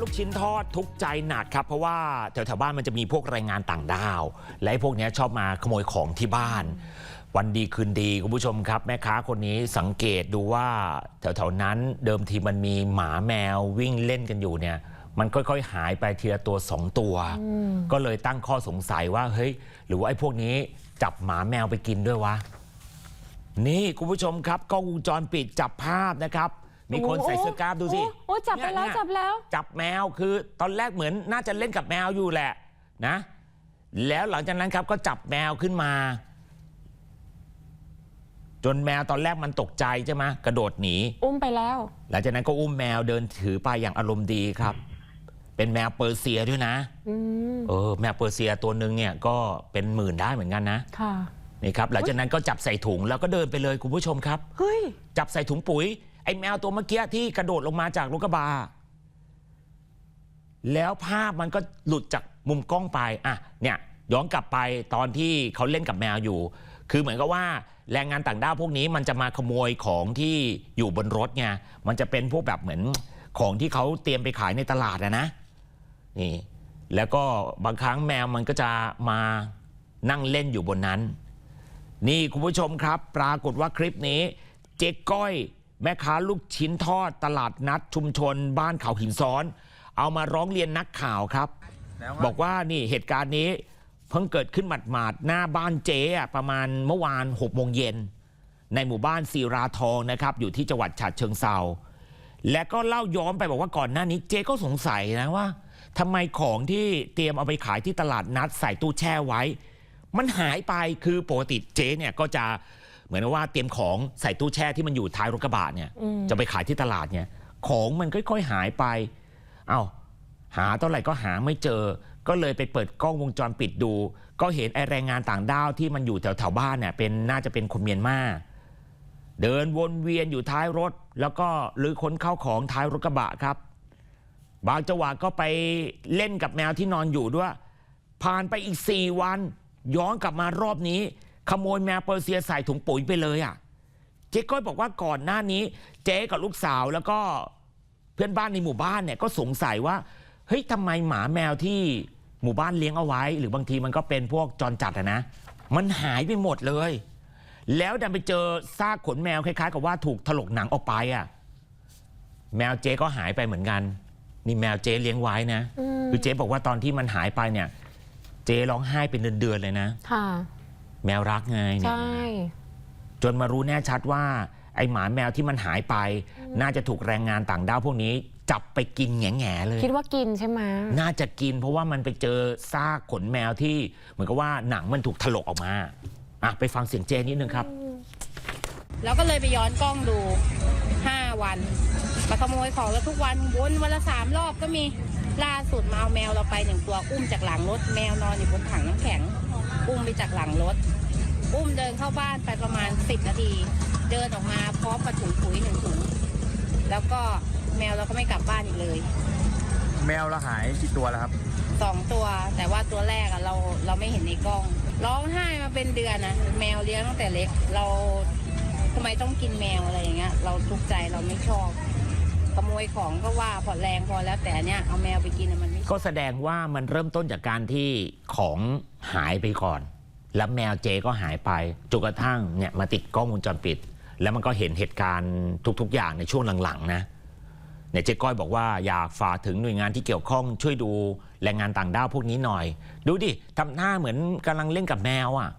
ลูกชิ้นทอดทุกข์ใจหนักครับ เพราะว่าแถวๆบ้านมันจะมีพวกแรงงานต่างด้าว และไอ้พวกเนี้ยชอบมาขโมยของที่บ้าน วันดีคืนดีคุณผู้ชมครับ แม่ค้าคนนี้สังเกตดูว่าแถวๆนั้นเดิมทีมันมีหมาแมววิ่งเล่นกันอยู่เนี่ย มันค่อยๆ หายไปทีละตัวสองตัว ก็เลยตั้งข้อสงสัยว่าเฮ้ยหรือว่าไอ้พวกนี้จับหมาแมวไปกินด้วยวะนี่คุณผู้ชมครับกล้องวงจรปิดจับภาพนะครับ มีคนใส่เสื้อกล้ามดูสิโอ้โอ้จับไปแล้วเนี่ยจับแล้ว จับแมวคือตอนแรกเหมือนน่าจะเล่นกับแมวอยู่แหละนะ แล้วหลังจากนั้นครับก็จับแมวขึ้นมา จนแมวตอนแรกมันตกใจใช่ไหมกระโดดหนี อุ้มไปแล้ว หลังจากนั้นก็อุ้มแมวเดินถือไปอย่างอารมณ์ดีครับ เป็นแมวเปอร์เซียด้วยนะอืมเออแมวเปอร์เซียตัวหนึ่งเนี่ยก็เป็นหมื่นได้เหมือนกันนะค่ะนี่ครับหลังจากนั้นก็จับใส่ถุงแล้วก็เดินไปเลยคุณผู้ชมครับเฮ้ยจับใส่ถุงปุ๋ย ไอ้แมวตัวเมื่อกี้ที่กระโดดลงมาจากรถกระบะแล้วภาพมันก็หลุดจากมุมกล้องไปอะเนี่ยย้อนกลับไปตอนที่เขาเล่นกับแมวอยู่ คือเหมือนกับว่าแรงงานต่างด้าวพวกนี้มันจะมาขโมยของที่อยู่บนรถไงมันจะเป็นพวกแบบเหมือนของที่เขาเตรียมไปขายในตลาดอะนะนี่แล้วก็บางครั้งแมวมันก็จะมานั่งเล่นอยู่บนนั้น นี่คุณผู้ชมครับ ปรากฏว่าคลิปนี้ เจ๊ก้อย แม่ค้าลูกชิ้นทอดตลาดนัดชุมชน บ้านเขาหินซ้อน เอามาร้องเรียนนักข่าวครับ บอกว่านี่เหตุการณ์นี้เพิ่งเกิดขึ้นหมาดๆหน้าบ้านเจ๊อะประมาณเมื่อวาน6โมงเย็น ในหมู่บ้านศิราทองนะครับ อยู่ที่จังหวัดฉะเชิงเซาและก็เล่าย้อนไปบอกว่าก่อนหน้านี้เจ๊ก็สงสัยนะว่าทำไมของที่เตรียมเอาไปขายที่ตลาดนัดใส่ตู้แช่ไว้ มันหายไปคือปกติเจ๊เนี่ยก็จะ เหมือนว่าเตรียมของใส่ตู้แช่ที่มันอยู่ท้ายรถกระบะเนี่ยอืมจะไปขายที่ตลาดเนี่ย ของมันค่อยๆหายไป เอา้าหาเท่าไหร่ก็หาไม่เจอ ก็เลยไปเปิดกล้องวงจรปิดดู ก็เห็นไอแรงงานต่างด้าวที่มันอยู่แถวๆบ้านเนี่ยเป็นน่าจะเป็นคนเมียนมาเดินวนเวียนอยู่ท้ายรถ แล้วก็ลือค้นเข้าของท้ายรถกระบะครับ บางจังหวะก็ไปเล่นกับแมวที่นอนอยู่ด้วย ผ่านไปอีก 4 วัน ย้อนกลับมารอบนี้ ขโมยแมวเปอร์เซียใส่ถุงปุ๋ยไปเลยอะเจ๊ก้อยบอกว่าก่อนหน้านี้เจ๊กับลูกสาวแล้วก็เพื่อนบ้านในหมู่บ้านเนี่ยก็สงสัยว่าเฮ้ยทำไมหมาแมวที่หมู่บ้านเลี้ยงเอาไว้ หรือบางทีมันก็เป็นพวกจรจัดอะนะ มันหายไปหมดเลย แล้วดันไปเจอซากขนแมวคล้ายๆ กับว่าถูกถลกหนังออกไปอะแมวเจ๊ก็หายไปเหมือนกัน นี่แมวเจ๊เลี้ยงไว้นะคือเจ๊บอกว่าตอนที่มันหายไปเนี่ย เจ๊ร้องไห้เป็นเดือนๆเลยนะค่ะ แมวรักไงเนี่ยใช่ จนมารู้แน่ชัดว่า ไอหมาแมวที่มันหายไป น่าจะถูกแรงงานต่างด้าวพวกนี้ จับไปกินแง่ๆเลย คิดว่ากินใช่ไหมน่าจะกินเพราะว่ามันไปเจอซากขนแมวที่ เหมือนกับว่าหนังมันถูกถลกออกมาอะไปฟังเสียงเจนิดนึงครับเราก็เลยไปย้อนกล้องดู5วันมาขโมยของแล้วทุกวันวนวันละสามรอบก็มี ล่าสุดมาเอาแมวเราไปหนึ่งตัวอุ้มจากหลังรถแมวนอนอยู่บนถังน้ำแข็ง อุ้มไปจากหลังรถ อุ้มเดินเข้าบ้านไปประมาณ10นาที เดินออกมาพร้อมกับถุงปุ๋ยหนึ่งถุงแล้วก็แมวเราก็ไม่กลับบ้านอีกเลย แมวเราหายกี่ตัวแล้วครับสองตัว แต่ว่าตัวแรกอะเราเราไม่เห็นในกล้อง ร้องไห้มาเป็นเดือนนะแมวเลี้ยงตั้งแต่เล็ก เราทำไมต้องกินแมวอะไรอย่างเงี้ย เราทุกข์ใจเราไม่ชอบ ขโมยของก็ว่าพอแรงพอแล้วแต่เนี้ยเอาแมวไปกินมันไม่ก็แสดงว่ามันเริ่มต้นจากการที่ของหายไปก่อน แล้วแมวเจก็หายไปจนกระทั่งเนี่ยมาติดกล้องวงจรปิด แล้วมันก็เห็นเหตุการณ์ทุก ๆ อย่างในช่วงหลังๆนะเนี่ยเจ๊ก้อยบอกว่าอยากฝากถึงหน่วยงานที่เกี่ยวข้องช่วยดูแรงงานต่างด้าวพวกนี้หน่อย ดูดิทำหน้าเหมือนกำลังเล่นกับแมวอะ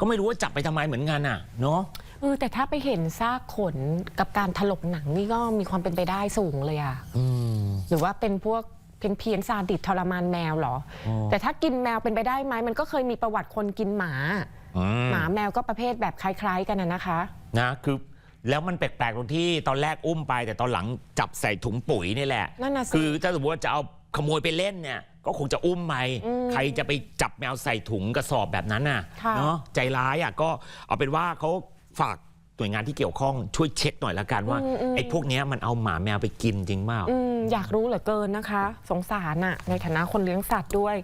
ก็ไม่รู้ว่าจับไปทำไมเหมือนกันอะ เนาะ เออแต่ถ้าไปเห็นซากขนกับการถลกหนังนี่ก็มีความเป็นไปได้สูงเลยอะอืม หรือว่าเป็นพวกเพี้ยนเพียนๆซาดิสทรมานแมวเหรออ๋อแต่ถ้ากินแมวเป็นไปได้ไหมมันก็เคยมีประวัติคนกินหมา อืหมาแมวก็ประเภทแบบคล้ายๆกันนะนะคะ นะคือแล้วมันแปลกๆตรงที่ตอนแรกอุ้มไป แต่ตอนหลังจับใส่ถุงปุ๋ยนี่แหละ นั่นน่ะสิ คือถ้าสมมติว่าจะเอาขโมยไปเล่นเนี่ย ก็คงจะอุ้มไปอืมใครจะไปจับแมวใส่ถุงกระสอบแบบนั้นน่ะค่ะ เนาะใจร้ายอะก็เอาเป็นว่าเขา ฝากหน่วยงานที่เกี่ยวข้องช่วยเช็คหน่อยละกันว่าอืมอืม ไอ้พวกเนี้ยมันเอาหมาแมวไปกินจริงเปล่า อืมอยากรู้เหลือเกินนะคะ สงสารอะในฐานะคนเลี้ยงสัตว์ด้วย